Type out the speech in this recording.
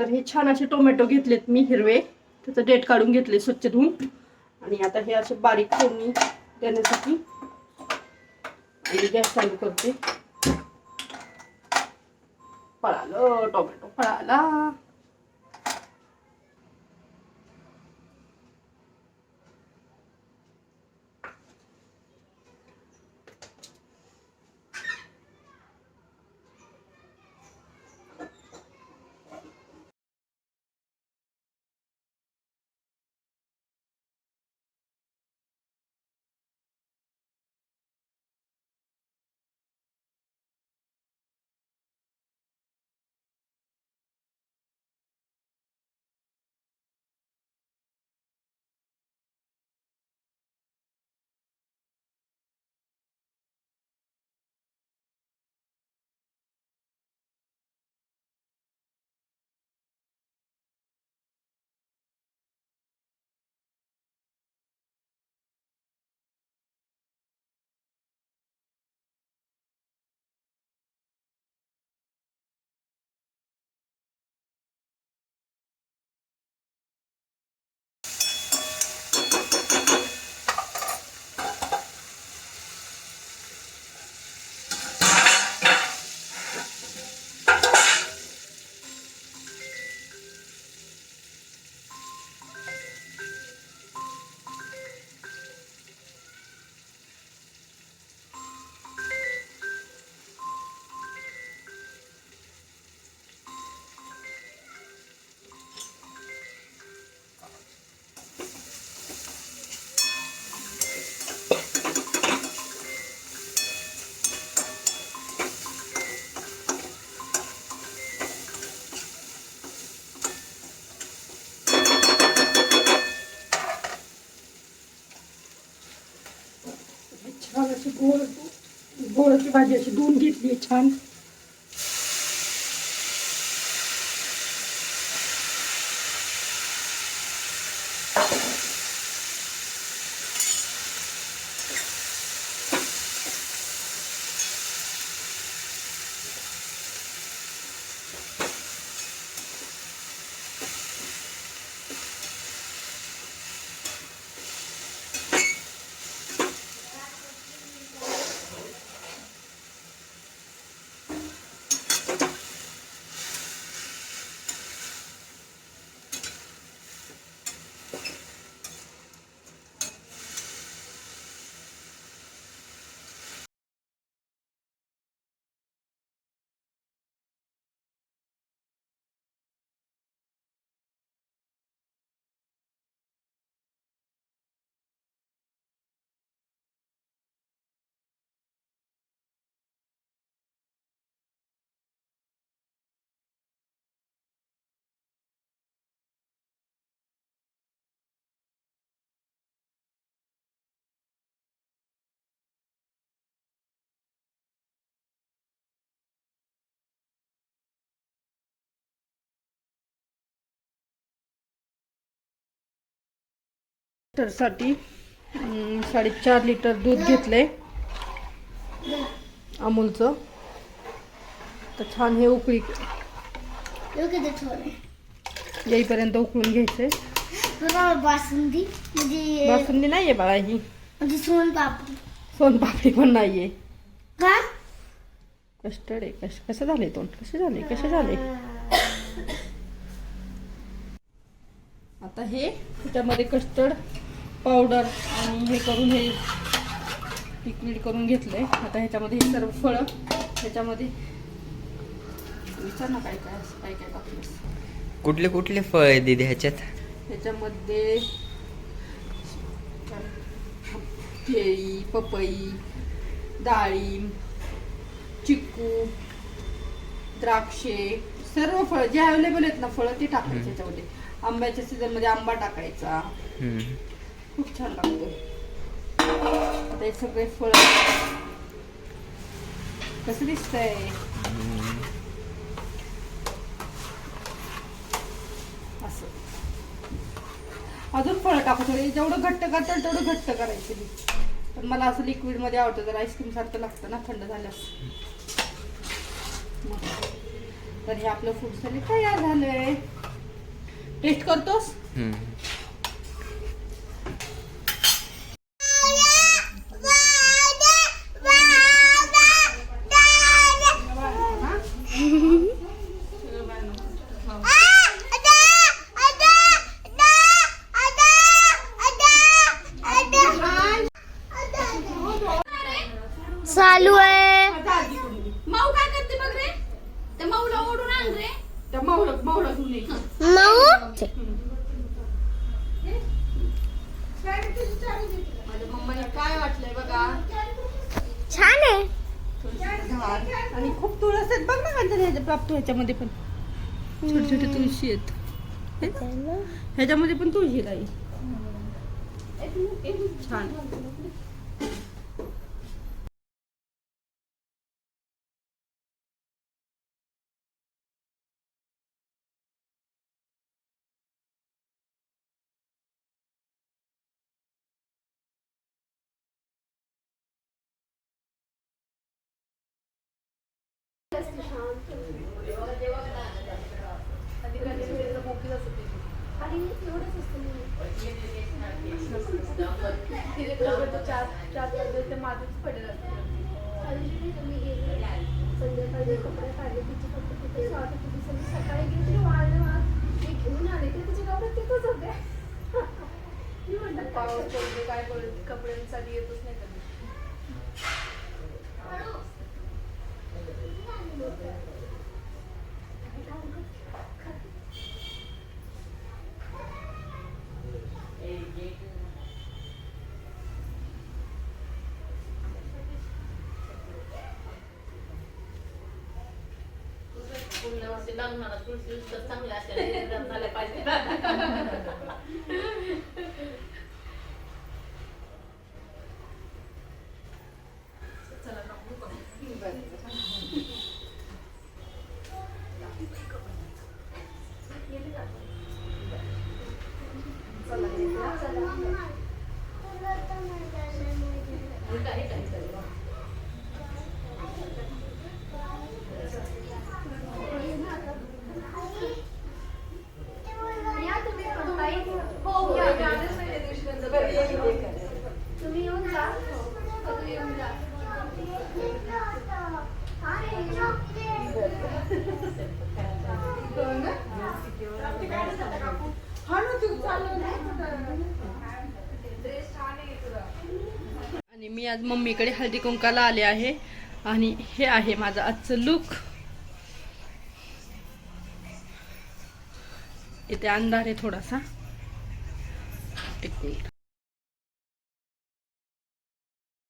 तर हे छान असे टोमॅटो घेतलेत मी हिरवे. त्याचं डेट काढून घेतले स्वच्छ धुवून. आणि आता हे असे बारीक फोडणी देण्यासाठी आणि गॅस चालू करते. पळालं टोमॅटो पळाला. गोळ गोळची भाजी अशी धुवून घेतली छान. साठी अं, साडेचार लिटर दूध घेतलंय. अमूलचं. तर छान हे उकळी. येईपर्यंत उकळून घ्यायचंय. बासुंदी म्हणजे बासुंदी नाहीये बाळा ही. म्हणजे सोन पापडी सोनपापडी पण नाहीये. का? कस्टर्ड आहे. कश कसं झाले तोंड? कसे झाले कसे झाले आता हे त्याच्यामध्ये कस्टर्ड पावडर आणि हे करून हे लिक्विड करून घेतलंय. आता ह्याच्यामध्ये हे सर्व फळं ह्याच्यामध्ये विचार ना काय काय काय काय टाकलंस कुठले कुठले फळ आहे दिदी ह्याच्यात? ह्याच्यामध्ये केळी पपई डाळिंब चिक्कू द्राक्षे सर्व फळं जे अवेलेबल आहेत ना फळं ते टाकायचे ह्याच्यामध्ये. आंब्याच्या सीझनमध्ये आंबा टाकायचा. खूप छान लागतो. ते हे सगळे फळ कसं दिसतंय? असं. अजून फळ टाकू थोडे जेवढं घट्ट करता तेवढं घट्ट करायचे मी. पण मला असं लिक्विडमध्ये आवडतं जर आईस्क्रीम सारखं लागतं ना थंड झाल्यास. तर हे आपलं फूड सॅलेड तयार झालंय. टेस्ट करतोस? चालू आहे. माऊ काय करते बघ रे? त्या माऊला ओढून आण रे. त्या मावळं मावळं घेऊन ये. मऊ? माझ्या मम्माला काय वाटलंय बघा? छान आहे. झाड आणि खूप तुळस आहेत. बघ ना कांचन ह्याच्या प्राप्त ह्याच्यामध्ये पण. छोटे छोटे तुळशी आहेत. हे ना? ह्याच्यामध्ये पण तुळशी राहील छान. संध्याकाळी कपडे काढले तिचे कपडे तिथे स्वाद होते. सगळी सकाळी गेली वाळले वाद ते घेऊन आले ते तिचे कपडे तिथंच होते. मी म्हटलं पाऊस पडते काय पडते कपड्यांसाठी येतच नाही कधी. पुढल्या वर्षी लग्नाला तुळशी चांगल्या असेल पाहिजे तुम्ही पण ताई. हो या, या. तुम्ही येऊन जा सगळे येऊन जा हा रे, आणि मी आज मम्मीकडे हळदी कुंकाला आले आहे. आणि हे आहे माझं आजचं लुक इथे अंधार आहे थोडासा. एक मिनिट.